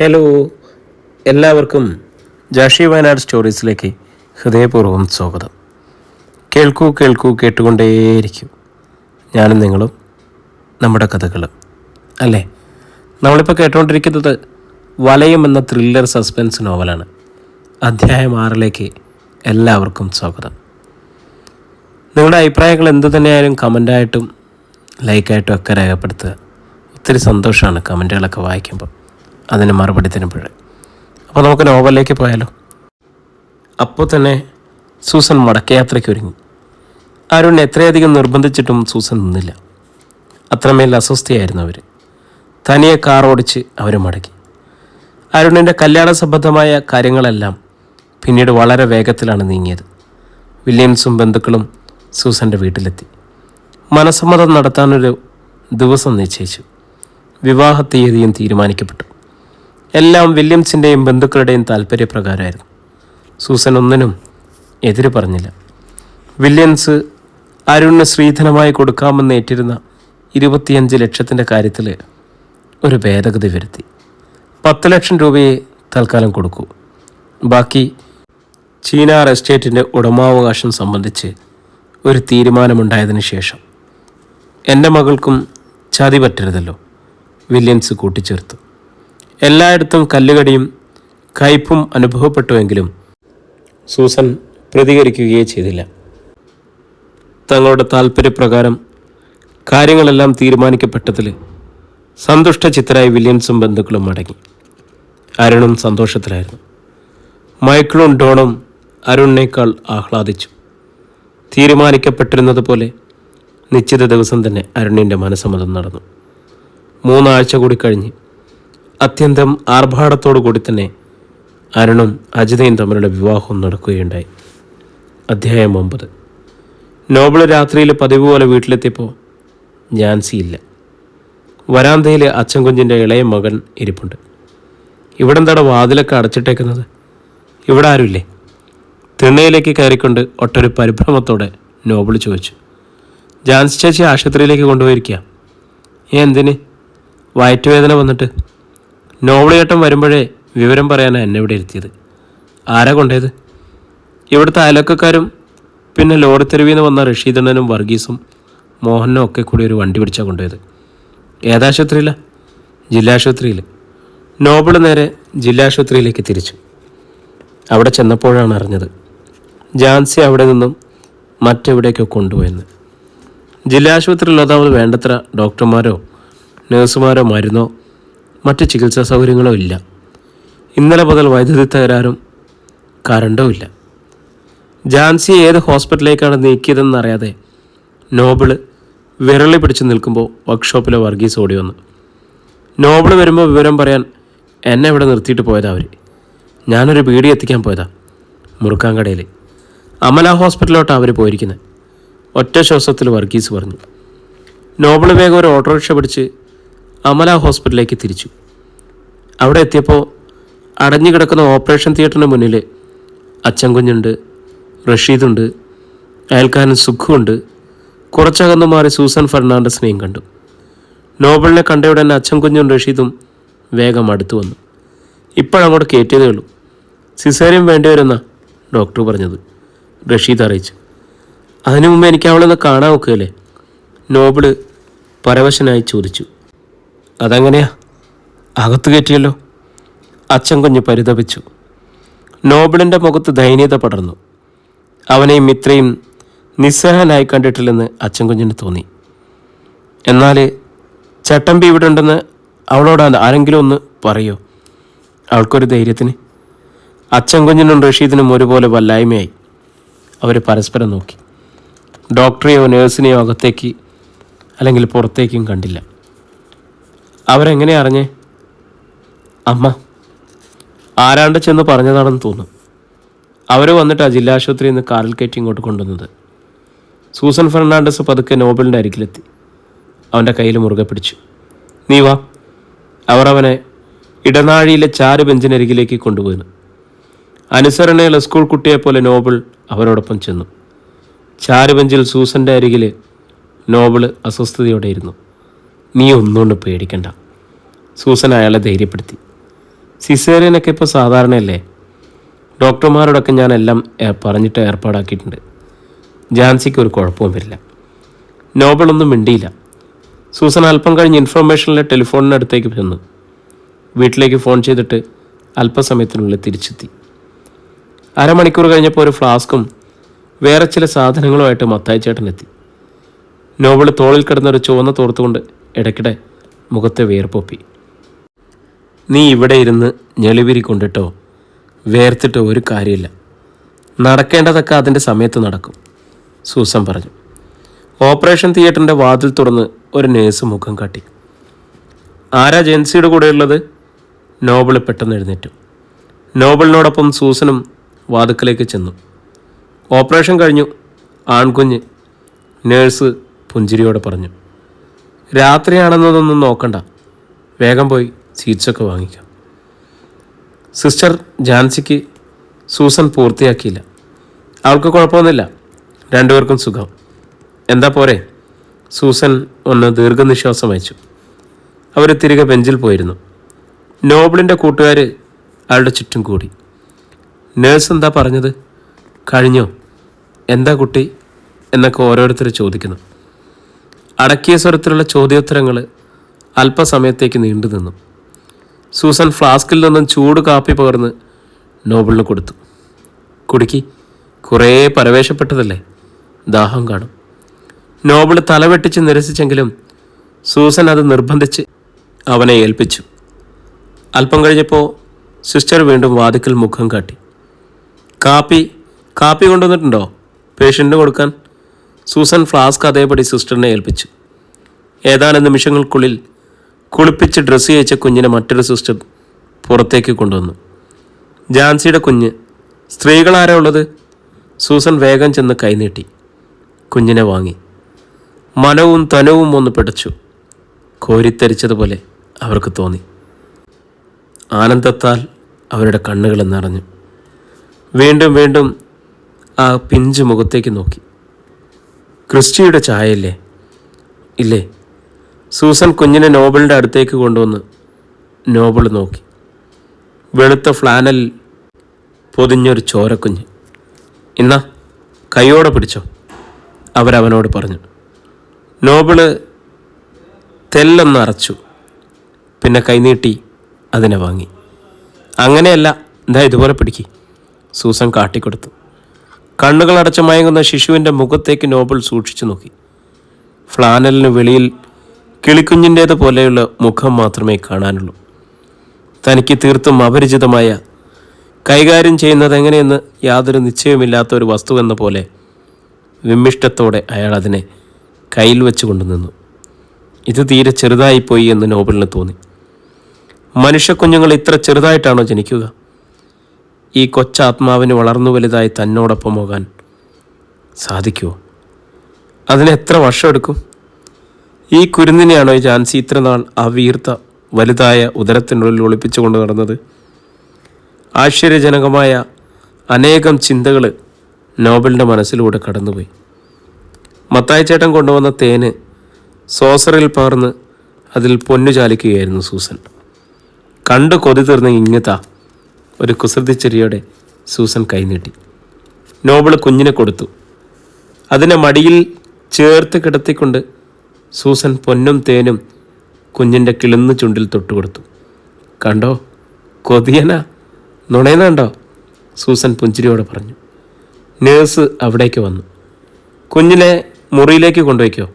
Hello എല്ലാവർക്കും ജാഷി വയനാട് സ്റ്റോറീസിലേക്ക് ഹൃദയപൂർവം സ്വാഗതം. കേൾക്കൂ കേൾക്കൂ കേട്ടുകൊണ്ടേയിരിക്കും. ഞാനും നിങ്ങളും നമ്മുടെ കഥകൾ അല്ലേ? നമ്മളിപ്പോൾ കേട്ടുകൊണ്ടിരിക്കുന്നത് വലയം എന്ന ത്രില്ലർ സസ്പെൻസ് നോവലാണ് അധ്യായം ആറിലേക്ക് എല്ലാവർക്കും സ്വാഗതം. നിങ്ങളുടെ അഭിപ്രായങ്ങൾ എന്തു തന്നെയായാലും കമന്റായിട്ടും ലൈക്കായിട്ടും ഒക്കെ രേഖപ്പെടുത്തുക. ഒത്തിരി സന്തോഷമാണ് കമന്റുകളൊക്കെ വായിക്കുമ്പോൾ. അതിന് മറുപടി തരുമ്പോൾ അപ്പോൾ നമുക്ക് നോവലിലേക്ക് പോയാലോ? അപ്പോൾ തന്നെ സൂസൻ മടക്കയാത്രയ്ക്ക് ഒരുങ്ങി. അരുൺ എത്രയധികം നിർബന്ധിച്ചിട്ടും സൂസൻ നിന്നില്ല. അത്രമേൽ അസ്വസ്ഥയായിരുന്നു അവർ തനിയെ കാർ ഓടിച്ച് അവർ മടക്കി അരുണിന്റെ കല്യാണ സംബന്ധമായ കാര്യങ്ങളെല്ലാം പിന്നീട് വളരെ വേഗത്തിലാണ് നീങ്ങിയത്. വില്യംസും ബന്ധുക്കളും സൂസന്റെ വീട്ടിലെത്തി. മനസ്സമ്മതം നടത്താനൊരു ദിവസം നിശ്ചയിച്ചു. വിവാഹ തീയതിയും തീരുമാനിക്കപ്പെട്ടു. എല്ലാം വില്യംസിന്റെയും ബന്ധുക്കളുടെയും താല്പര്യപ്രകാരമായിരുന്നു. സൂസൻ ഒന്നിനും എതിര് പറഞ്ഞില്ല. വില്യംസ് അരുണിന് ശ്രീധനമായി കൊടുക്കാമെന്ന് ഏറ്റിരുന്ന ഇരുപത്തിയഞ്ച് ലക്ഷത്തിന്റെ കാര്യത്തിൽ ഒരു ഭേദഗതി വരുത്തി. പത്ത് ലക്ഷം രൂപയെ തൽക്കാലം കൊടുക്കൂ. ബാക്കി ചീനാർ എസ്റ്റേറ്റിന്റെ ഉടമാവകാശം സംബന്ധിച്ച് ഒരു തീരുമാനമുണ്ടായതിനു ശേഷം എന്റെ മകൾക്കും ചതി പറ്റരുതല്ലോ. വില്യംസ് കൂട്ടിച്ചേർത്തു. എല്ലായിടത്തും കല്ലുകടിയും കയ്പും അനുഭവപ്പെട്ടുവെങ്കിലും സൂസൻ പ്രതികരിക്കുകയേ ചെയ്തില്ല. തങ്ങളുടെ താല്പര്യപ്രകാരം കാര്യങ്ങളെല്ലാം തീരുമാനിക്കപ്പെട്ടതിൽ സന്തുഷ്ട ചിത്തരായി വില്യംസും ബന്ധുക്കളും മടങ്ങി. അരുണും സന്തോഷത്തിലായിരുന്നു. മൈക്കിളും ഡോണും അരുണിനേക്കാൾ ആഹ്ലാദിച്ചു. തീരുമാനിക്കപ്പെട്ടിരുന്നത് പോലെ നിശ്ചിത ദിവസം തന്നെ അരുണിന്റെ മനസ്സമ്മതം നടന്നു. മൂന്നാഴ്ച കൂടി കഴിഞ്ഞ് അത്യന്തം ആർഭാടത്തോടു കൂടി തന്നെ അരുണും അജിതയും തമ്മിലുള്ള വിവാഹവും നടക്കുകയുണ്ടായി. അധ്യായം ഒമ്പത്. നോബിൾ രാത്രിയിൽ പതിവ് പോലെ വീട്ടിലെത്തിയപ്പോൾ ജാൻസിയില്ല വരാന്തയിൽ അച്ഛൻ കുഞ്ഞിന്റെ ഇളയ മകൻ ഇരിപ്പുണ്ട്. ഇവിടെ എന്താണ് വാതിലൊക്കെ അടച്ചിട്ടേക്കുന്നത്? ഇവിടെ ആരുമില്ലേ? തിണ്ണയിലേക്ക് കയറിക്കൊണ്ട് ഒട്ടൊരു പരിഭ്രമത്തോടെ നോബിൾ ചോദിച്ചു. ജാൻസി ചേച്ചി ആശുപത്രിയിലേക്ക് കൊണ്ടുപോയിരിക്കുക എന്തിന്? വയറ്റുവേദന വന്നിട്ട്. നോബിൾ ചേട്ടൻ വരുമ്പോഴേ വിവരം പറയാനാണ് എന്നെ ഇവിടെ ഇരുത്തിയത്. ആരാ കൊണ്ടേത്? ഇവിടുത്തെ അയലക്കക്കാരും പിന്നെ ലോറി തെരുവിൽ നിന്ന് വന്ന റഷീദണ്ണനും വർഗീസും മോഹനും ഒക്കെ കൂടി ഒരു വണ്ടി പിടിച്ചാണ് കൊണ്ടുപോയത് ഏതാശുപത്രിയിലാണ് ജില്ലാശുപത്രിയിൽ. നോബിൾ നേരെ ജില്ലാശുപത്രിയിലേക്ക് തിരിച്ചു. അവിടെ ചെന്നപ്പോഴാണ് അറിഞ്ഞത് ജാൻസി അവിടെ നിന്നും മറ്റെവിടേക്കോ കൊണ്ടുപോയെന്ന്. ജില്ലാശുപത്രിയിൽ വേണ്ടത്ര ഡോക്ടർമാരോ നഴ്സുമാരോ മരുന്നോ മറ്റ് ചികിത്സാ സൗകര്യങ്ങളോ ഇല്ല. ഇന്നലെ മുതൽ വൈദ്യുതി തകരാറും കറണ്ടോ ഇല്ല. ജാൻസി ഏത് ഹോസ്പിറ്റലിലേക്കാണ് നീക്കിയതെന്നറിയാതെ നോബിൾ വിരളി പിടിച്ചു നിൽക്കുമ്പോൾ വർക്ക്ഷോപ്പിലെ വർഗീസ് ഓടി വന്നു. നോബിൾ വരുമ്പോൾ വിവരം പറയാൻ എന്നെ ഇവിടെ നിർത്തിയിട്ട് പോയതാ അവർ ഞാനൊരു ബീഡി എത്തിക്കാൻ പോയതാ മുറുക്കാങ്കടയിൽ അമല ഹോസ്പിറ്റലിലോട്ടാണ് അവർ പോയിരിക്കുന്നത് ഒറ്റ ശ്വാസത്തിൽ വർഗീസ് പറഞ്ഞു. നോബിൾ വേഗം ഒരു ഓട്ടോറിക്ഷ പിടിച്ച് അമല ഹോസ്പിറ്റലിലേക്ക് തിരിച്ചു. അവിടെ എത്തിയപ്പോൾ അടഞ്ഞു കിടക്കുന്ന ഓപ്പറേഷൻ തിയേറ്ററിന് മുന്നിൽ അച്ഛൻ കുഞ്ഞുണ്ട് റഷീദുണ്ട് അയൽക്കാരൻ സുഖുണ്ട് കുറച്ചകന്നു മാറി സൂസൻ ഫെർണാണ്ടസിനെയും കണ്ടു. നോബലിനെ കണ്ടയുടനെ അച്ഛൻ കുഞ്ഞും റഷീദും വേഗം അടുത്തു വന്നു. ഇപ്പോഴങ്ങോട്ട് കയറ്റിയതേ ഉള്ളൂ. സിസേറിയം വേണ്ടിവരുന്ന ഡോക്ടർ പറഞ്ഞത് റഷീദ് അറിയിച്ചു. അതിനു മുമ്പ് എനിക്ക് അവളൊന്ന് കാണാൻ നോക്കുകയല്ലേ നോബിൾ പരവശനായി ചോദിച്ചു. അതെങ്ങനെയാ? അകത്തു കയറ്റിയല്ലോ. അച്ഛൻ കുഞ്ഞ് പരിതപിച്ചു. നോബിളിന്റെ മുഖത്ത് ദയനീയത പടർന്നു. അവനെയും ഇത്രയും നിസ്സഹനായി കണ്ടിട്ടില്ലെന്ന് അച്ഛൻ കുഞ്ഞിന് തോന്നി. എന്നാൽ ചട്ടമ്പി ഇവിടെ ഉണ്ടെന്ന് അവളോട് ആരെങ്കിലും ഒന്ന് പറയോ? അവൾക്കൊരു ധൈര്യത്തിന്. അച്ഛൻ കുഞ്ഞിനും റഷീദിനും ഒരുപോലെ വല്ലായ്മയായി. അവർ പരസ്പരം നോക്കി. ഡോക്ടറെയോ നേഴ്സിനെയോ അകത്തേക്ക് അല്ലെങ്കിൽ പുറത്തേക്കും കണ്ടില്ല. അവരെങ്ങനെ അറിഞ്ഞേ? അമ്മ ആരാണ്ട് ചെന്ന് പറഞ്ഞതാണെന്ന് തോന്നും. അവർ വന്നിട്ട് ജില്ലാ ആശുപത്രിയിൽ നിന്ന് കാറിൽ കയറ്റി ഇങ്ങോട്ട് കൊണ്ടുവന്നത്. സൂസൻ ഫെർണാണ്ടസ് പതുക്കെ നോബലിന്റെ അരികിലെത്തി. അവന്റെ കയ്യിൽ മുറുകെ പിടിച്ചു. നീ വാ. അവർ അവനെ ഇടനാഴിയിലെ ചാര് ബെഞ്ചിനരികിലേക്ക് കൊണ്ടുപോയിരുന്നു അനുസരണയുള്ള സ്കൂൾ കുട്ടിയെപ്പോലെ നോബിൾ അവരോടൊപ്പം ചെന്നു. ചാരുബെഞ്ചിൽ സൂസന്റെ അരികിൽ നോബിൾ അസ്വസ്ഥതയോടെ ഇരുന്നു. നീ ഒന്നുകൊണ്ട് പേടിക്കണ്ട. സൂസൻ അയാളെ ധൈര്യപ്പെടുത്തി. സിസേറിയനൊക്കെ ഇപ്പോൾ സാധാരണയല്ലേ? ഡോക്ടർമാരോടൊക്കെ ഞാൻ എല്ലാം പറഞ്ഞിട്ട് ഏർപ്പാടാക്കിയിട്ടുണ്ട്. ജാൻസിക്ക് ഒരു കുഴപ്പവും വരില്ല. നോബളൊന്നും മിണ്ടിയില്ല. സൂസൻ അല്പം കഴിഞ്ഞ് ഇൻഫർമേഷനിലെ ടെലിഫോണിനടുത്തേക്ക് ചെന്നു. വീട്ടിലേക്ക് ഫോൺ ചെയ്തിട്ട് അല്പസമയത്തിനുള്ളിൽ തിരിച്ചെത്തി. അരമണിക്കൂർ കഴിഞ്ഞപ്പോൾ ഒരു ഫ്ലാസ്കും വേറെ ചില സാധനങ്ങളുമായിട്ട് മത്തായി ചേട്ടനെത്തി നോബിൾ തോളിൽ കിടന്നൊരു ചുവന്ന തോർത്തുകൊണ്ട് ഇടയ്ക്കിടെ മുഖത്തെ വേർപ്പൊപ്പി നീ ഇവിടെ ഇരുന്ന് ഞെളിവിരി കൊണ്ടിട്ടോ? വേർത്തിട്ടോ ഒരു കാര്യമില്ല. നടക്കേണ്ടതൊക്കെ അതിന്റെ സമയത്ത് നടക്കും സൂസൻ പറഞ്ഞു. ഓപ്പറേഷൻ തിയേറ്ററിന്റെ വാതിൽ തുറന്ന് ഒരു നേഴ്സ് മുഖം കാട്ടി. ആരാ ജെൻസിയുടെ കൂടെയുള്ളത്? നോബിൾ പെട്ടെന്ന് എഴുന്നേറ്റു. നോബിളിനോടൊപ്പം സൂസനും വാതുക്കലേക്ക് ചെന്നു. ഓപ്പറേഷൻ കഴിഞ്ഞു. ആൺകുഞ്ഞ് നേഴ്സ് പുഞ്ചിരിയോടെ പറഞ്ഞു. രാത്രിയാണെന്നതൊന്നും നോക്കണ്ട. വേഗം പോയി സീറ്റ്സൊക്കെ വാങ്ങിക്കാം. സിസ്റ്റർ ജാൻസിക്ക് സൂസൻ പൂർത്തിയാക്കിയില്ല. അവൾക്ക് കുഴപ്പമൊന്നുമില്ല. രണ്ടുപേർക്കും സുഖം. എന്താ പോരെ? സൂസൻ ഒന്ന് ദീർഘനിശ്വാസം അയച്ചു അവർ തിരികെ ബെഞ്ചിൽ പോയിരുന്നു. നോബിളിന്റെ കൂട്ടുകാർ അയാളുടെ ചുറ്റും കൂടി. നേഴ്സ് എന്താ പറഞ്ഞത്? കഴിഞ്ഞോ? എന്താ കുട്ടി? എന്നൊക്കെ ഓരോരുത്തർ ചോദിക്കുന്നു. അടക്കിയ സ്വരത്തിലുള്ള ചോദ്യോത്തരങ്ങൾ അല്പസമയത്തേക്ക് നീണ്ടു നിന്നു. സൂസൻ ഫ്ലാസ്കിൽ നിന്നും ചൂട് കാപ്പി പകർന്ന് നോബിളിന് കൊടുത്തു. കുടുക്കി കുറേ പരവേശപ്പെട്ടതല്ലേ? ദാഹം കാണും. നോബിൾ തലവെട്ടിച്ച് നിരസിച്ചെങ്കിലും സൂസൻ അത് നിർബന്ധിച്ച് അവനെ ഏൽപ്പിച്ചു. അല്പം കഴിഞ്ഞപ്പോൾ സിസ്റ്റർ വീണ്ടും വാതിക്കൽ മുഖം കാട്ടി. കാപ്പി കാപ്പി കൊണ്ടുവന്നിട്ടുണ്ടോ? പേഷ്യന്റിന് കൊടുക്കാൻ? സൂസൻ ഫ്ലാസ്ക് അതേപടി സിസ്റ്ററിനെ ഏൽപ്പിച്ചു. ഏതാനും നിമിഷങ്ങൾക്കുള്ളിൽ കുളിപ്പിച്ച് ഡ്രസ്സ് ചെയ്യിച്ച കുഞ്ഞിനെ മറ്റൊരു സിസ്റ്റർ പുറത്തേക്ക് കൊണ്ടുവന്നു. ജാൻസിയുടെ കുഞ്ഞ് സ്ത്രീകളാരാ ഉള്ളത്? സൂസൻ വേഗം ചെന്ന് കൈനീട്ടി കുഞ്ഞിനെ വാങ്ങി. മനവും തനവും ഒന്ന് പിടച്ചു. കോരിത്തരിച്ചതുപോലെ അവർക്ക് തോന്നി. ആനന്ദത്താൽ അവരുടെ കണ്ണുകൾ നിറഞ്ഞു വീണ്ടും വീണ്ടും ആ പിഞ്ചു മുഖത്തേക്ക് നോക്കി. ക്രിസ്റ്റിയുടെ ചായയല്ലേ? ഇല്ലേ? സൂസൻ കുഞ്ഞിനെ നോബിളിന്റെ അടുത്തേക്ക് കൊണ്ടുവന്ന് നോബിൾ നോക്കി. വെളുത്ത ഫ്ലാനൽ പൊതിഞ്ഞൊരു ചോരക്കുഞ്ഞ്. ഇന്നാ കൈയോടെ പിടിച്ചോ അവരവനോട് പറഞ്ഞു. നോബിൾ തെല്ലൊന്ന് അറച്ചു. പിന്നെ കൈനീട്ടി അതിനെ വാങ്ങി. അങ്ങനെയല്ല എന്താ ഇതുപോലെ പിടിക്കി സൂസൻ കാട്ടിക്കൊടുത്തു. കണ്ണുകൾ അടച്ചു മയങ്ങുന്ന ശിശുവിന്റെ മുഖത്തേക്ക് നോബൽ സൂക്ഷിച്ചു നോക്കി. ഫ്ലാനലിന് വെളിയിൽ കിളിക്കുഞ്ഞിന്റേത് പോലെയുള്ള മുഖം മാത്രമേ കാണാനുള്ളൂ. തനിക്ക് തീർത്തും അപരിചിതമായ കൈകാര്യം ചെയ്യുന്നത് എങ്ങനെയെന്ന് യാതൊരു നിശ്ചയമില്ലാത്ത ഒരു വസ്തു എന്ന പോലെ വിമ്മിഷ്ടത്തോടെ അയാൾ അതിനെ കയ്യിൽ വെച്ച് കൊണ്ടുനിന്നു ഇത് തീരെ ചെറുതായിപ്പോയി എന്ന് നോബലിന് തോന്നി. മനുഷ്യക്കുഞ്ഞുങ്ങൾ ഇത്ര ചെറുതായിട്ടാണോ ജനിക്കുക? ഈ കൊച്ചാത്മാവിന് വളർന്നു വലുതായി തന്നോടൊപ്പം പോകാൻ സാധിക്കുമോ അതിന് എത്ര വർഷമെടുക്കും ഈ കുരുന്നിനെയാണോ ജാൻസി ഇത്ര നാൾ ആ വീർത്ത വലുതായ ഉദരത്തിനുള്ളിൽ ഒളിപ്പിച്ചു ഒളിപ്പിച്ചുകൊണ്ട് നടന്നത്? ആശ്ചര്യജനകമായ അനേകം ചിന്തകൾ നോബലിന്റെ മനസ്സിലൂടെ കടന്നുപോയി. മത്തായി ചേട്ടൻ കൊണ്ടുവന്ന തേന് സോസറിൽ പകർന്ന് അതിൽ പൊന്നു ചാലിക്കുകയായിരുന്നു സൂസൻ. കണ്ട് കൊതി തീർന്ന ഇങ്ങത്താ ഒരു കുസൃതിച്ചെറിയോടെ സൂസൻ കൈനീട്ടി. നോബിൾ കുഞ്ഞിനെ കൊടുത്തു. അതിനെ മടിയിൽ ചേർത്ത് കിടത്തിക്കൊണ്ട് സൂസൻ പൊന്നും തേനും കുഞ്ഞിന്റെ കിളിന്ന് ചുണ്ടിൽ തൊട്ടുകൊടുത്തു. കണ്ടോ കൊതിയന നുണയുന്നുണ്ടോ സൂസൻ പുഞ്ചിരിയോടെ പറഞ്ഞു. നേഴ്സ് അവിടേക്ക് വന്നു. കുഞ്ഞിനെ മുറിയിലേക്ക് കൊണ്ടുവയ്ക്കോ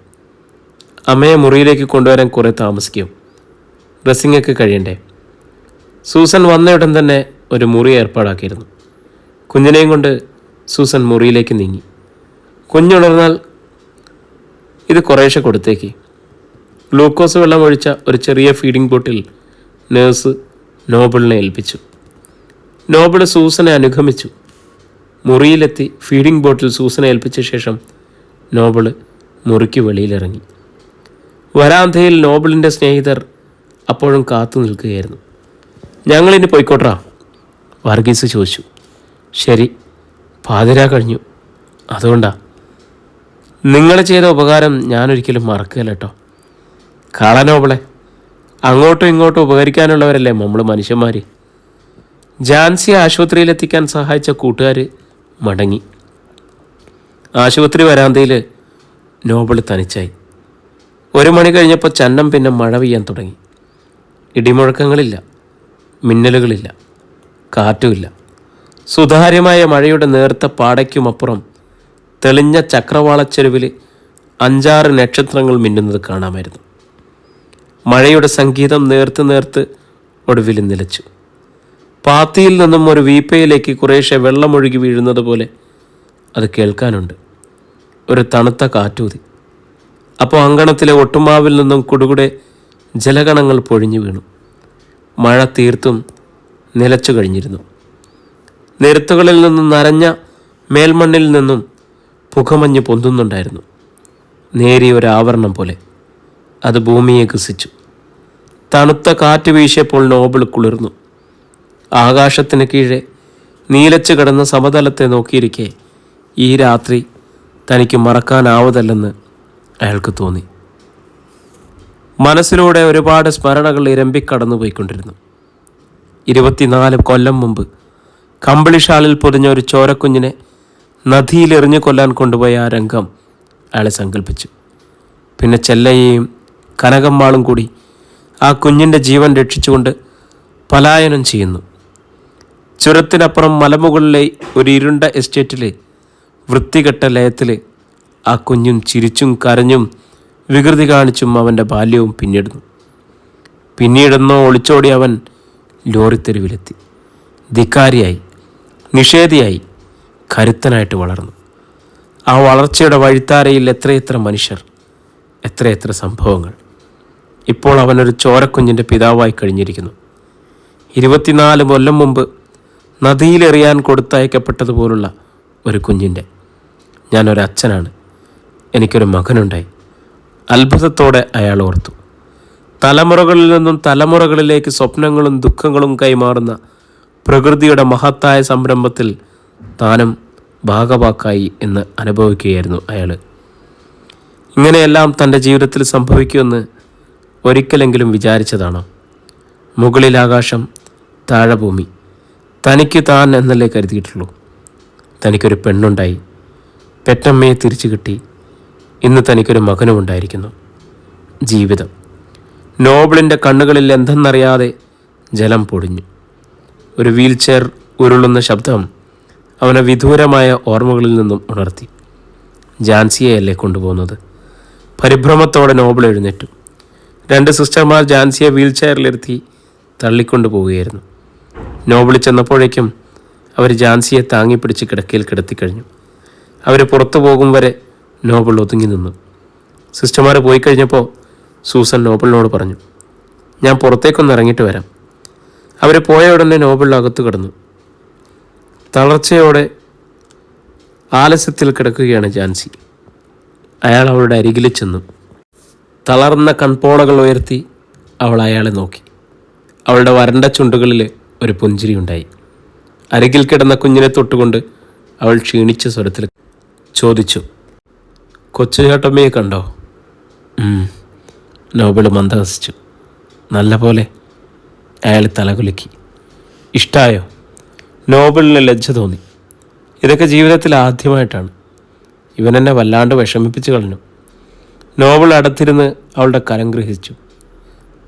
അമ്മയെ മുറിയിലേക്ക് കൊണ്ടുവരാൻ കുറേ താമസിക്കും. ഡ്രസ്സിങ്ങൊക്കെ കഴിയണ്ടേ. സൂസൻ വന്നയുടൻ തന്നെ ഒരു മുറി ഏർപ്പാടാക്കിയിരുന്നു. കുഞ്ഞിനെയും കൊണ്ട് സൂസൻ മുറിയിലേക്ക് നീങ്ങി. കുഞ്ഞുണർന്നാൽ ഇത് കുറേശ്ശെ കൊടുത്തേക്ക്. ഗ്ലൂക്കോസ് വെള്ളം ഒഴിച്ച ഒരു ചെറിയ ഫീഡിംഗ് ബോട്ടിൽ നേഴ്സ് നോബിളിനെ ഏൽപ്പിച്ചു. നോബിൾ സൂസനെ അനുഗമിച്ചു. മുറിയിലെത്തി ഫീഡിംഗ് ബോട്ടിൽ സൂസനെ ഏൽപ്പിച്ച ശേഷം നോബിൾ മുറിക്ക് വെളിയിലിറങ്ങി. വരാന്തയിൽ നോബിളിന്റെ സ്നേഹിതർ അപ്പോഴും കാത്തു നിൽക്കുകയായിരുന്നു. ഞങ്ങളിനി പോയിക്കോട്രാ? വർഗീസ് ചോദിച്ചു. ശരി പാതിരാ കഴിഞ്ഞു. അതുകൊണ്ടാ. നിങ്ങൾ ചെയ്ത ഉപകാരം ഞാനൊരിക്കലും മറക്കുകയില്ല കേട്ടോ കളനോബിളെ അങ്ങോട്ടും ഇങ്ങോട്ടും ഉപകരിക്കാനുള്ളവരല്ലേ നമ്മൾ മനുഷ്യന്മാർ ജാൻസി ആശുപത്രിയിലെത്തിക്കാൻ സഹായിച്ച കൂട്ടുകാർ മടങ്ങി. ആശുപത്രി വരാന്തയിൽ നോബിൾ തനിച്ചായി. ഒരു മണി കഴിഞ്ഞപ്പോൾ ചന്നം പിന്നെ മഴ പെയ്യാൻ തുടങ്ങി. ഇടിമുഴക്കങ്ങളില്ല. മിന്നലുകളില്ല. കാറ്റുമില്ല. സുതാര്യമായ മഴയുടെ നേർത്ത പാടയ്ക്കുമപ്പുറം തെളിഞ്ഞ ചക്രവാളച്ചെരുവിൽ അഞ്ചാറ് നക്ഷത്രങ്ങൾ മിന്നുന്നത് കാണാമായിരുന്നു. മഴയുടെ സംഗീതം നേർത്ത് നേർത്ത് ഒടുവിൽ നിലച്ചു. പാത്തിയിൽ നിന്നും ഒരു വീപ്പയിലേക്ക് കുറേശ്ശെ വെള്ളമൊഴുകി വീഴുന്നത് പോലെ അത് കേൾക്കാനുണ്ട്. ഒരു തണുത്ത കാറ്റൂതി. അപ്പോൾ അങ്കണത്തിലെ ഒട്ടുമാവിൽ നിന്നും കുടുകുടെ ജലഗണങ്ങൾ പൊഴിഞ്ഞു വീണു. മഴ തീർത്തും നിലച്ചു കഴിഞ്ഞിരുന്നു. നിരത്തുകളിൽ നിന്നും നരഞ്ഞ മേൽമണ്ണിൽ നിന്നും പുകമഞ്ഞ് പൊന്തുന്നുണ്ടായിരുന്നു. നേരിയ ആവരണം പോലെ അത് ഭൂമിയെ കുസിച്ചു തണുത്ത കാറ്റ് വീശിയപ്പോൾ നോബിൾ കുളിർന്നു. ആകാശത്തിന് കീഴെ നീലച്ചു കിടന്ന സമതലത്തെ നോക്കിയിരിക്കെ ഈ രാത്രി തനിക്ക് മറക്കാനാവതല്ലെന്ന് അയാൾക്ക് തോന്നി. മനസ്സിലൂടെ ഒരുപാട് സ്മരണകൾ ഇരമ്പിക്കടന്നുപോയിക്കൊണ്ടിരുന്നു. ഇരുപത്തിനാല് കൊല്ലം മുമ്പ് കമ്പിളിഷാളിൽ പൊതിഞ്ഞ ഒരു ചോരക്കുഞ്ഞിനെ നദിയിലെറിഞ്ഞു കൊല്ലാൻ കൊണ്ടുപോയ ആ രംഗം അയാളെ സങ്കല്പിച്ചു പിന്നെ ചെല്ലയെയും കനകമ്മാളും കൂടി ആ കുഞ്ഞിന്റെ ജീവൻ രക്ഷിച്ചുകൊണ്ട് പലായനം ചെയ്യുന്നു. ചുരത്തിനപ്പുറം മലമുകളിലെ ഒരു ഇരുണ്ട എസ്റ്റേറ്റിലെ വൃത്തികെട്ട ലയത്തിൽ ആ കുഞ്ഞും ചിരിച്ചും കരഞ്ഞും വികൃതി കാണിച്ചും അവന്റെ ബാല്യവും പിന്നിടുന്നു. പിന്നീടെന്നോ ഒളിച്ചോടി അവൻ ലോറിത്തെരുവിലെത്തി. ധിക്കാരിയായി നിഷേധിയായി കരുത്തനായിട്ട് വളർന്നു. ആ വളർച്ചയുടെ വഴിത്താരയിൽ എത്രയെത്ര മനുഷ്യർ എത്രയെത്ര സംഭവങ്ങൾ. ഇപ്പോൾ അവനൊരു ചോരക്കുഞ്ഞിന്റെ പിതാവായി കഴിഞ്ഞിരിക്കുന്നു. ഇരുപത്തിനാല് കൊല്ലം മുമ്പ് നദിയിലെറിയാൻ കൊടുത്തയക്കപ്പെട്ടതുപോലുള്ള ഒരു കുഞ്ഞിന്റെ ഞാനൊരച്ഛനാണ്. എനിക്കൊരു മകനുണ്ടായി. അത്ഭുതത്തോടെ അയാൾ ഓർത്തു. തലമുറകളിൽ നിന്നും തലമുറകളിലേക്ക് സ്വപ്നങ്ങളും ദുഃഖങ്ങളും കൈമാറുന്ന പ്രകൃതിയുടെ മഹത്തായ സംരംഭത്തിൽ താനും ഭാഗവാക്കായി എന്ന് അനുഭവിക്കുകയായിരുന്നു അയാൾ ഇങ്ങനെയെല്ലാം തന്റെ ജീവിതത്തിൽ സംഭവിക്കുമെന്ന് ഒരിക്കലെങ്കിലും വിചാരിച്ചതാണോ? മുകളിൽ ആകാശം താഴെ ഭൂമി തനിക്ക് താൻ എന്നല്ലേ കരുതിയിട്ടുള്ളൂ? തനിക്കൊരു പെണ്ണുണ്ടായി. പെറ്റമ്മയെ തിരിച്ചു കിട്ടി. ഇന്ന് തനിക്കൊരു മകനുമുണ്ടായിരിക്കുന്നു. ജീവിതം. നോബിളിന്റെ കണ്ണുകളിൽ എന്തെന്നറിയാതെ ജലം പൊടിഞ്ഞു. ഒരു വീൽചെയർ ഉരുളുന്ന ശബ്ദം അവനെ വിദൂരമായ ഓർമ്മകളിൽ നിന്നും ഉണർത്തി. ജാൻസിയെയല്ലേ കൊണ്ടുപോകുന്നത്? പരിഭ്രമത്തോടെ നോബിൾ എഴുന്നേറ്റു. രണ്ട് സിസ്റ്റർമാർ ജാൻസിയെ വീൽ ചെയറിലിരുത്തി തള്ളിക്കൊണ്ടു പോവുകയായിരുന്നു. നോബിൾ ചെന്നപ്പോഴേക്കും അവർ ജാൻസിയെ താങ്ങിപ്പിടിച്ച് കിടക്കയിൽ കിടത്തിക്കഴിഞ്ഞു. അവർ പുറത്തു പോകും വരെ നോബിൾ ഒതുങ്ങി നിന്നു. സിസ്റ്റർമാർ പോയി കഴിഞ്ഞപ്പോൾ സൂസൻ നോബിളിനോട് പറഞ്ഞു ഞാൻ പുറത്തേക്കൊന്ന് ഇറങ്ങിയിട്ട് വരാം. അവർ പോയ ഉടനെ നോബിൾ അകത്തു കിടന്നു. തളർച്ചയോടെ ആലസ്യത്തിൽ കിടക്കുകയാണ് ജാൻസി. അയാൾ അവളുടെ അരികിൽ ചെന്നു. തളർന്ന കൺപോളകൾ ഉയർത്തി അവൾ അയാളെ നോക്കി. അവളുടെ വരണ്ട ചുണ്ടുകളിൽ ഒരു പുഞ്ചിരി ഉണ്ടായി. അരികിൽ കിടന്ന കുഞ്ഞിനെ തൊട്ടുകൊണ്ട് അവൾ ക്ഷീണിച്ച സ്വരത്തിൽ ചോദിച്ചു കൊച്ചു ചേട്ടമ്മയെ കണ്ടോ. നോബിൾ മന്ദഹസിച്ചു. നല്ല പോലെ അയാൾ തലകുലുക്കി ഇഷ്ടായോ? നോബിളിന് ലജ്ജ തോന്നി. ഇതൊക്കെ ജീവിതത്തിൽ ആദ്യമായിട്ടാണ്. ഇവൻ എന്നെ വല്ലാണ്ട് വിഷമിപ്പിച്ച് കളഞ്ഞു. നോബിൾ അടുത്തിരുന്ന് അവളുടെ കരം ഗ്രഹിച്ചു.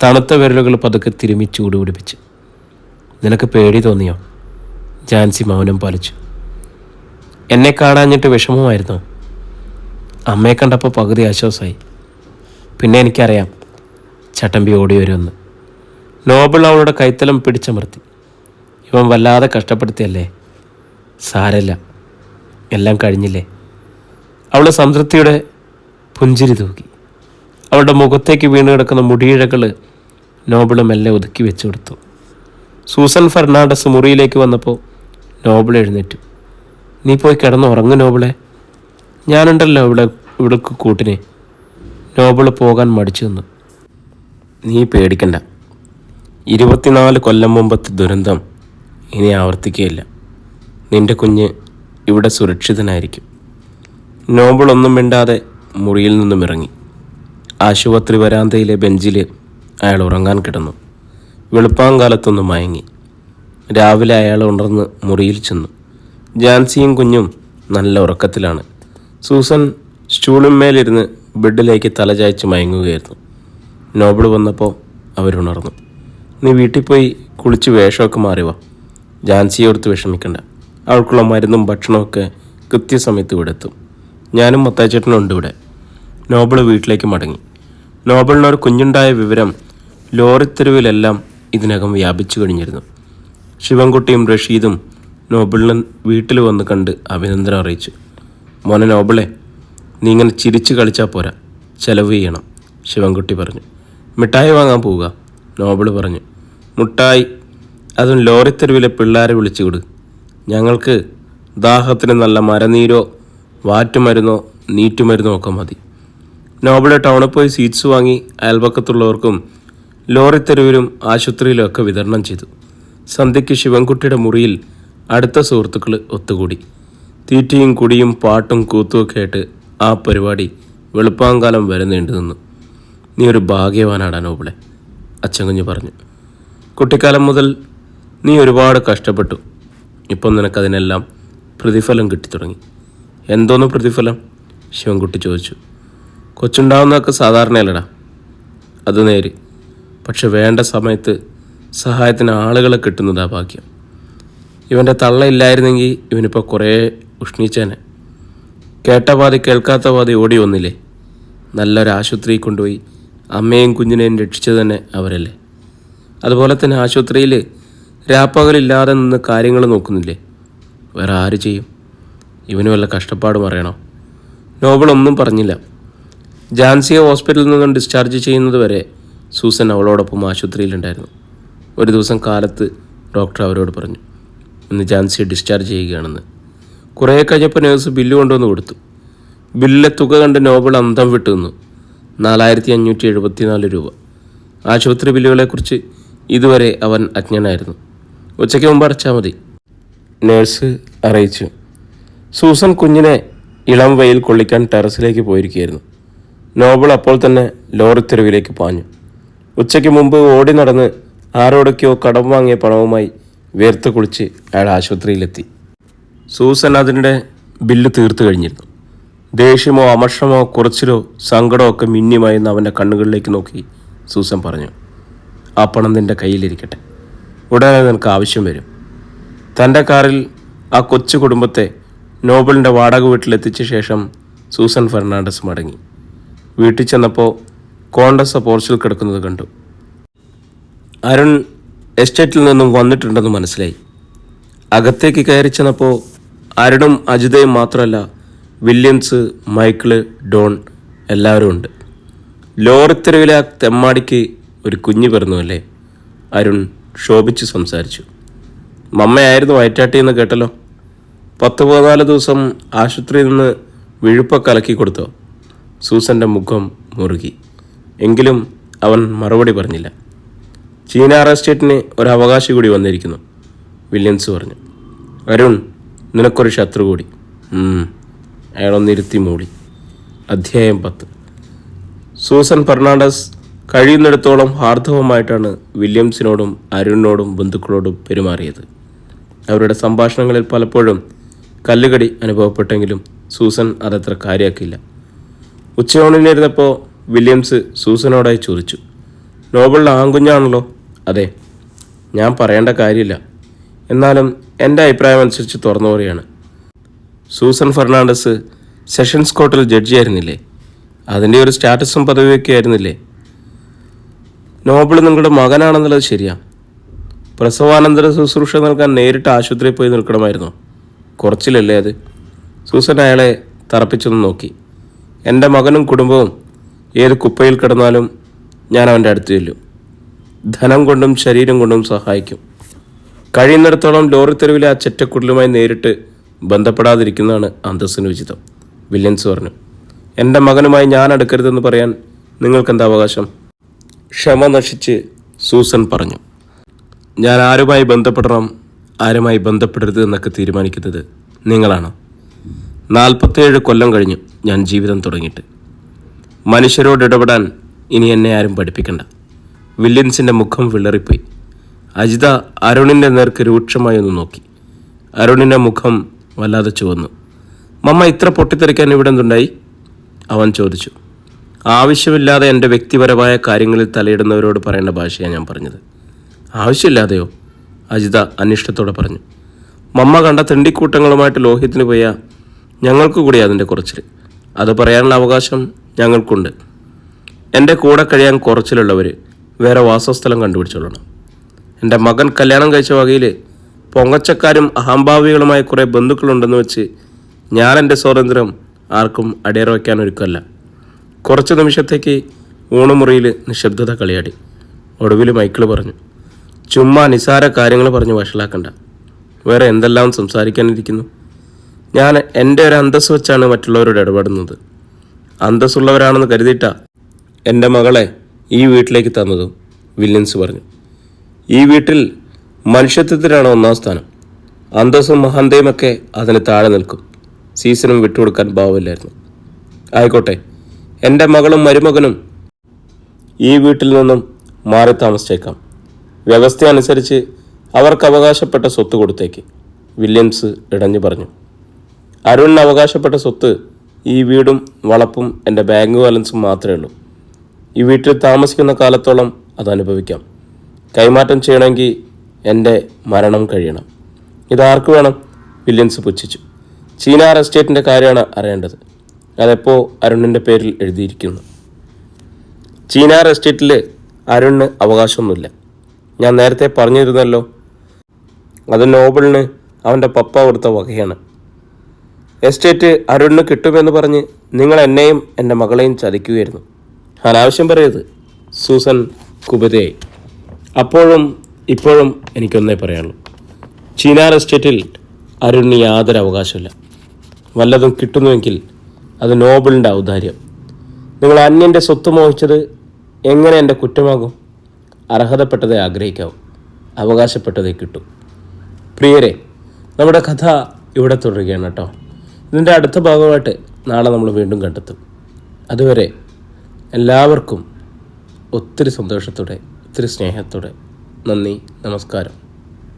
തണുത്ത വിരലുകൾ പതുക്കെ തിരുമി ചൂട് പിടിപ്പിച്ചു. നിനക്ക് പേടി തോന്നിയോ? ജാൻസി മൗനം പാലിച്ചു. എന്നെ കാണാഞ്ഞിട്ട് വിഷമമായിരുന്നു? അമ്മയെ കണ്ടപ്പോൾ പകുതി ആശ്വാസമായി. പിന്നെ എനിക്കറിയാം ചട്ടമ്പി ഓടി വരുമെന്ന്. നോബിൾ അവളുടെ കൈത്തലം പിടിച്ചമർത്തി. ഇവൻ വല്ലാതെ കഷ്ടപ്പെടുത്തിയല്ലേ? സാരല്ല എല്ലാം കഴിഞ്ഞില്ലേ? അവൾ സംതൃപ്തിയുടെ പുഞ്ചിരി തൂക്കി അവളുടെ മുഖത്തേക്ക് വീണ് കിടക്കുന്ന മുടിയിഴകൾ നോബിൾ മെല്ലെ ഒതുക്കി വെച്ചു കൊടുത്തു. സൂസൻ ഫെർണാണ്ടസ് മുറിയിലേക്ക് വന്നപ്പോൾ നോബിൾ എഴുന്നേറ്റു. നീ പോയി കിടന്ന് ഉറങ്ങു നോബിളെ. ഞാനുണ്ടല്ലോ ഇവിടെ ഇവിടേക്ക് കൂട്ടിനെ. നോബിൾ പോകാൻ മടിച്ചു നിന്നു. നീ പേടിക്കണ്ട. ഇരുപത്തിനാല് കൊല്ലം മുമ്പത്തെ ദുരന്തം ഇനി ആവർത്തിക്കുകയില്ല. നിന്റെ കുഞ്ഞ് ഇവിടെ സുരക്ഷിതനായിരിക്കും. നോബിൾ ഒന്നും മിണ്ടാതെ മുറിയിൽ നിന്നും ഇറങ്ങി. ആശുപത്രി വരാന്തയിലെ ബെഞ്ചിൽ അയാൾ ഉറങ്ങാൻ കിടന്നു. വെളുപ്പാങ്കാലത്തൊന്ന് മയങ്ങി. രാവിലെ അയാൾ ഉണർന്ന് മുറിയിൽ ചെന്നു. ജാൻസിയും കുഞ്ഞും നല്ല ഉറക്കത്തിലാണ്. സൂസൻ സ്റ്റൂളിന്മേലിരുന്ന് ബെഡിലേക്ക് തലചായ്ച്ച് മയങ്ങുകയായിരുന്നു. നോബിൾ വന്നപ്പോൾ അവരുണർന്നു. നീ വീട്ടിൽ പോയി കുളിച്ച് വേഷമൊക്കെ മാറി വാ. ജാൻസിയോർത്ത് വിഷമിക്കണ്ട. അവൾക്കുള്ള മരുന്നും ഭക്ഷണമൊക്കെ കൃത്യസമയത്ത് ഇവിടെ എത്തും. ഞാനും മത്താച്ചേട്ടനും ഉണ്ട് ഇവിടെ. നോബിൾ വീട്ടിലേക്ക് മടങ്ങി. നോബിളിനൊരു കുഞ്ഞുണ്ടായ വിവരം ലോറി തെരുവിലെല്ലാം ഇതിനകം വ്യാപിച്ചു കഴിഞ്ഞിരുന്നു. ശിവൻകുട്ടിയും റഷീദും നോബിളിനെ വീട്ടിൽ വന്ന് കണ്ട് അഭിനന്ദനം അറിയിച്ചു. മോനെ നോബിളെ നീ ഇങ്ങനെ ചിരിച്ചു കളിച്ചാൽ പോരാ. ചെലവ് ചെയ്യണം ശിവൻകുട്ടി പറഞ്ഞു. മിഠായി വാങ്ങാൻ പോവുക നോബിൾ പറഞ്ഞു. മുട്ടായി അതും ലോറിത്തെരുവിലെ പിള്ളേരെ വിളിച്ചു വിട്. ഞങ്ങൾക്ക് ദാഹത്തിന് നല്ല മരനീരോ വാറ്റുമരുന്നോ നീറ്റുമരുന്നോ ഒക്കെ മതി. നോബിൾ ടൗണിൽ പോയി സീറ്റ്സ് വാങ്ങി അയൽപക്കത്തുള്ളവർക്കും ലോറിത്തെരുവിലും ആശുപത്രിയിലും ഒക്കെ വിതരണം ചെയ്തു. സന്ധ്യയ്ക്ക് ശിവൻകുട്ടിയുടെ മുറിയിൽ അടുത്ത സുഹൃത്തുക്കൾ ഒത്തുകൂടി. തീറ്റയും കുടിയും പാട്ടും കൂത്തുമൊക്കെ ആയിട്ട് ആ പരിപാടി വെളുപ്പാങ്കാലം വരെ നീണ്ടു നിന്നു. നീ ഒരു ഭാഗ്യവാനാടാ നോബിളെ അച്ചൻകുഞ്ഞ് പറഞ്ഞു. കുട്ടിക്കാലം മുതൽ നീ ഒരുപാട് കഷ്ടപ്പെട്ടു. ഇപ്പം നിനക്കതിനെല്ലാം പ്രതിഫലം കിട്ടിത്തുടങ്ങി. എന്തോന്ന് പ്രതിഫലം? ശിവൻകുട്ടി ചോദിച്ചു. കൊച്ചുണ്ടാവുന്നതൊക്കെ സാധാരണയല്ലടാ. അത് നേര്. പക്ഷെ വേണ്ട സമയത്ത് സഹായത്തിന് ആളുകളെ കിട്ടുന്നതാ ഭാഗ്യം. ഇവന്റെ തള്ളയില്ലായിരുന്നെങ്കിൽ ഇവനിപ്പോൾ കുറേ ഉഷ്ണിച്ചേനെ. കേട്ട പാതി കേൾക്കാത്ത പാതി ഓടി വന്നില്ലേ? നല്ലൊരു ആശുപത്രി കൊണ്ടുപോയി അമ്മയും കുഞ്ഞിനെയും രക്ഷിച്ചത് തന്നെ അവരല്ലേ? അതുപോലെ തന്നെ ആശുപത്രിയിൽ രാപ്പകലില്ലാതെ നിന്ന് കാര്യങ്ങൾ നോക്കുന്നില്ലേ? വേറെ ആര് ചെയ്യും? ഇവന് വല്ല കഷ്ടപ്പാടും അറിയണോ? നോബിൾ ഒന്നും പറഞ്ഞില്ല. ജാൻസിയ ഹോസ്പിറ്റലിൽ നിന്നും ഡിസ്ചാർജ് ചെയ്യുന്നത് വരെ സൂസൻ അവളോടൊപ്പം ആശുപത്രിയിലുണ്ടായിരുന്നു. ഒരു ദിവസം കാലത്ത് ഡോക്ടർ അവരോട് പറഞ്ഞു ഇന്ന് ജാൻസിയെ ഡിസ്ചാർജ് ചെയ്യുകയാണെന്ന്. കുറേ കഴിഞ്ഞപ്പോൾ നേഴ്സ് ബില്ല് കൊണ്ടുവന്ന് കൊടുത്തു. ബില്ലിലെ തുക കണ്ട് നോബിൾ അന്തം വിട്ടു നിന്നു. നാലായിരത്തി അഞ്ഞൂറ്റി എഴുപത്തിനാല് രൂപ. ആശുപത്രി ബില്ലുകളെക്കുറിച്ച് ഇതുവരെ അവൻ അജ്ഞനായിരുന്നു. ഉച്ചയ്ക്ക് മുമ്പ് അടച്ചാൽ മതി. നേഴ്സ് അറിയിച്ചു. സൂസൻ കുഞ്ഞിനെ ഇളം വെയിൽ കൊള്ളിക്കാൻ ടെറസിലേക്ക് പോയിരിക്കുകയായിരുന്നു. നോബിൾ അപ്പോൾ തന്നെ ലോറി തെരുവിലേക്ക് പാഞ്ഞു. ഉച്ചയ്ക്ക് മുമ്പ് ഓടി നടന്ന് ആരോടൊക്കെയോ കടം വാങ്ങിയ പണവുമായി വേർത്ത് കുളിച്ച് അയാൾ ആശുപത്രിയിലെത്തി. സൂസൻ അതിനിടെ ബില്ല് തീർത്തു കഴിഞ്ഞിരുന്നു. ദേഷ്യമോ അമർഷമോ കുറച്ചിലോ സങ്കടമോ ഒക്കെ മിന്നിമായെന്ന് അവന്റെ കണ്ണുകളിലേക്ക് നോക്കി സൂസൻ പറഞ്ഞു ആ പണം നിന്റെ കയ്യിലിരിക്കട്ടെ. ഉടനെ നിനക്ക് ആവശ്യം വരും. തന്റെ കാറിൽ ആ കൊച്ചു കുടുംബത്തെ നോബലിന്റെ വാടക വീട്ടിലെത്തിച്ച ശേഷം സൂസൻ ഫെർണാണ്ടസ് മടങ്ങി. വീട്ടിൽ ചെന്നപ്പോൾ കോണ്ടസ് പോർച്ചിൽ കിടക്കുന്നത് കണ്ടു. അരുൺ എസ്റ്റേറ്റിൽ നിന്നും വന്നിട്ടുണ്ടെന്ന് മനസ്സിലായി. അകത്തേക്ക് കയറി ചെന്നപ്പോൾ അരുണും അജിതയും മാത്രമല്ല വില്യംസ് മൈക്കിൾ ഡോൺ എല്ലാവരും ഉണ്ട്. ലോറിത്തെരുവിലെ തെമ്മാടിക്ക് ഒരു കുഞ്ഞ് പിറന്നു അല്ലേ? അരുൺ ശോഭിച്ച് സംസാരിച്ചു. മമ്മയായിരുന്നു വയറ്റാട്ടി എന്ന് കേട്ടല്ലോ. പത്ത് പതിനാല് ദിവസം ആശുപത്രിയിൽ നിന്ന് വിഴുപ്പ കലക്കി കൊടുത്തോ? സൂസന്റെ മുഖം മുറുകി. എങ്കിലും അവൻ മറുപടി പറഞ്ഞില്ല. ചീന എസ്റ്റേറ്റിന് ഒരു അവകാശി കൂടി വന്നിരിക്കുന്നു വില്യംസ് പറഞ്ഞു. അരുൺ നിനക്കൊരു ശത്രു കൂടി. അയാളൊന്നിരുത്തി മൂടി. അധ്യായം പത്ത്. സൂസൻ ഫെർണാണ്ടസ് കഴിയുന്നിടത്തോളം ഹാർദവമായിട്ടാണ് വില്യംസിനോടും അരുണിനോടും ബന്ധുക്കളോടും പെരുമാറിയത്. അവരുടെ സംഭാഷണങ്ങളിൽ പലപ്പോഴും കല്ലുകടി അനുഭവപ്പെട്ടെങ്കിലും സൂസൻ അതത്ര കാര്യമാക്കിയില്ല ഉച്ചയോണിനിരുന്നപ്പോൾ വില്യംസ് സൂസനോടായി ചോദിച്ചു നോബിളിന്റെ ആങ്കുഞ്ഞാണല്ലോ അതെ ഞാൻ പറയേണ്ട കാര്യമില്ല. എന്നാലും എന്റെ അഭിപ്രായം അനുസരിച്ച് തുറന്നു പറയാണ് സൂസൻ ഫെർണാണ്ടസ് സെഷൻസ് കോർട്ടിൽ ജഡ്ജിയായിരുന്നില്ലേ അതിന്റെ ഒരു സ്റ്റാറ്റസും പദവിയൊക്കെ ആയിരുന്നില്ലേ? നോബിൾ നിങ്ങളുടെ മകനാണെന്നുള്ളത് ശരിയാണ് പ്രസവാനന്തര ശുശ്രൂഷ നൽകാൻ നേരിട്ട് ആശുപത്രിയിൽ പോയി നിൽക്കണമായിരുന്നോ. കുറച്ചിലല്ലേ അത്? സൂസൻ അയാളെ തറപ്പിച്ചൊന്ന് നോക്കി. എന്റെ മകനും കുടുംബവും ഏത് കുപ്പയിൽ കിടന്നാലും ഞാൻ അവന്റെ അടുത്ത് ചെല്ലും. ധനം കൊണ്ടും ശരീരം കൊണ്ടും സഹായിക്കും. കഴിയുന്നിടത്തോളം ലോറി തെരുവിലെ ആ ചെറ്റക്കുടലുമായി നേരിട്ട് ബന്ധപ്പെടാതിരിക്കുന്നതാണ് അന്തസ്സിന് ഉചിതം. വില്യൻസ് പറഞ്ഞു എന്റെ മകനുമായി ഞാൻ അടുക്കരുതെന്ന് പറയാൻ നിങ്ങൾക്കെന്താ അവകാശം? ക്ഷമ നശിച്ച് സൂസൻ പറഞ്ഞു ഞാൻ ആരുമായി ബന്ധപ്പെടണം ആരുമായി ബന്ധപ്പെടരുത് എന്നൊക്കെ തീരുമാനിക്കുന്നത് നിങ്ങളാണ്. നാൽപ്പത്തേഴ് കൊല്ലം കഴിഞ്ഞു ഞാൻ ജീവിതം തുടങ്ങിയിട്ട്. മനുഷ്യരോട് ഇടപെടാൻ ഇനി എന്നെ ആരും പഠിപ്പിക്കണ്ട. വില്യൻസിന്റെ മുഖം വിളറിപ്പോയി. അജിത അരുണിന്റെ നേർക്ക് രൂക്ഷമായി ഒന്ന് നോക്കി. അരുണിന്റെ മുഖം വല്ലാതെ ചുവന്നു. മമ്മ ഇത്ര പൊട്ടിത്തെറിക്കാൻ ഇവിടെ എന്തുണ്ടായി? അവൻ ചോദിച്ചു. ആവശ്യമില്ലാതെ എന്റെ വ്യക്തിപരമായ കാര്യങ്ങളിൽ തലയിടുന്നവരോട് പറയേണ്ട ഭാഷയാണ് ഞാൻ പറഞ്ഞത്. ആവശ്യമില്ലാതെയോ? അജിത അനിഷ്ടത്തോടെ പറഞ്ഞു. മമ്മ കണ്ട തെണ്ടിക്കൂട്ടങ്ങളുമായിട്ട് ലോഹിത്തിന് പോയ ഞങ്ങൾക്ക് കൂടി അതിന്റെ കുറച്ചിൽ അത് പറയാനുള്ള അവകാശം ഞങ്ങൾക്കുണ്ട്. എന്റെ കൂടെ കഴിയാൻ കുറച്ചിലുള്ളവർ വേറെ വാസസ്ഥലം കണ്ടുപിടിച്ചോളണം. എന്റെ മകൻ കല്യാണം കഴിച്ച വകയിൽ പൊങ്ങച്ചക്കാരും അഹംഭാവികളുമായ കുറേ ബന്ധുക്കളുണ്ടെന്ന് വെച്ച് ഞാൻ എന്റെ സ്വാതന്ത്ര്യം ആർക്കും അടിയറ വയ്ക്കാൻ ഒരുക്കല്ല കുറച്ച് നിമിഷത്തേക്ക് ഊണുമുറിയിൽ നിശബ്ദത കളിയാടി. ഒടുവിൽ മൈക്കിൾ പറഞ്ഞു ചുമ്മാ നിസാര കാര്യങ്ങൾ പറഞ്ഞ് വഷളാക്കണ്ട. വേറെ എന്തെല്ലാം സംസാരിക്കാനിരിക്കുന്നു? ഞാൻ എന്റെ ഒരു അന്തസ് വെച്ചാണ് മറ്റുള്ളവരോട് ഇടപെടുന്നത്. അന്തസ്സുള്ളവരാണെന്ന് കരുതിയിട്ടാ എന്റെ മകളെ ഈ വീട്ടിലേക്ക് തന്നതും വില്യൻസ് പറഞ്ഞു. ഈ വീട്ടിൽ മനുഷ്യത്വത്തിനാണ് ഒന്നാം സ്ഥാനം. അന്തസ്സും മഹാന്തയുമൊക്കെ അതിന് താഴെ നിൽക്കും. സീസണും വിട്ടുകൊടുക്കാൻ ഭാവമില്ലായിരുന്നു. ആയിക്കോട്ടെ എന്റെ മകളും മരുമകനും ഈ വീട്ടിൽ നിന്നും മാറി താമസിച്ചേക്കാം. വ്യവസ്ഥ അനുസരിച്ച് അവർക്ക് അവകാശപ്പെട്ട സ്വത്ത് കൊടുത്തേക്ക് വില്യംസ് ഇടഞ്ഞു പറഞ്ഞു. അരുണിന് അവകാശപ്പെട്ട സ്വത്ത് ഈ വീടും വളപ്പും എന്റെ ബാങ്ക് ബാലൻസും മാത്രമേ ഉള്ളൂ. ഈ വീട്ടിൽ താമസിക്കുന്ന കാലത്തോളം അത് അനുഭവിക്കാം. കൈമാറ്റം ചെയ്യണമെങ്കിൽ എന്റെ മരണം കഴിയണം. ഇതാർക്ക് വേണം? വില്യംസ് പുച്ഛിച്ചു. ചീനാർ എസ്റ്റേറ്റിന്റെ കാര്യമാണ് അറിയേണ്ടത്. അതെപ്പോൾ അരുണിന്റെ പേരിൽ എഴുതിയിരിക്കുന്നു? ചീനാർ എസ്റ്റേറ്റിൽ അരുണിന് അവകാശമൊന്നുമില്ല. ഞാൻ നേരത്തെ പറഞ്ഞിരുന്നല്ലോ അത് നോബിളിന് അവന്റെ പപ്പ കൊടുത്ത വകയാണ്. എസ്റ്റേറ്റ് അരുണിന് കിട്ടുമെന്ന് പറഞ്ഞ് നിങ്ങൾ എന്നെയും എന്റെ മകളെയും ചതിക്കുകയായിരുന്നു. അനാവശ്യം പറയരുത്. സൂസൻ കുബതയായി. അപ്പോഴും ഇപ്പോഴും എനിക്കൊന്നേ പറയാനുള്ളൂ. ചീനാർ എസ്റ്റേറ്റിൽ അരുണിന് യാതൊരു അവകാശമില്ല വല്ലതും കിട്ടുന്നുവെങ്കിൽ അത് നോബിളിന്റെ ഔദാര്യം. നിങ്ങൾ അന്യന്റെ സ്വത്ത് മോഹിച്ചത് എങ്ങനെ എന്റെ കുറ്റമാകും? അർഹതപ്പെട്ടതേ ആഗ്രഹിക്കാവും. അവകാശപ്പെട്ടതേ കിട്ടും. പ്രിയരെ നമ്മുടെ കഥ ഇവിടെ തുടരുകയാണ് കേട്ടോ. ഇതിന്റെ അടുത്ത ഭാഗമായിട്ട് നാളെ നമ്മൾ വീണ്ടും കണ്ടെത്തും. അതുവരെ എല്ലാവർക്കും ഒത്തിരി സന്തോഷത്തോടെ ഒത്തിരി സ്നേഹത്തോടെ. നന്ദി. നമസ്കാരം.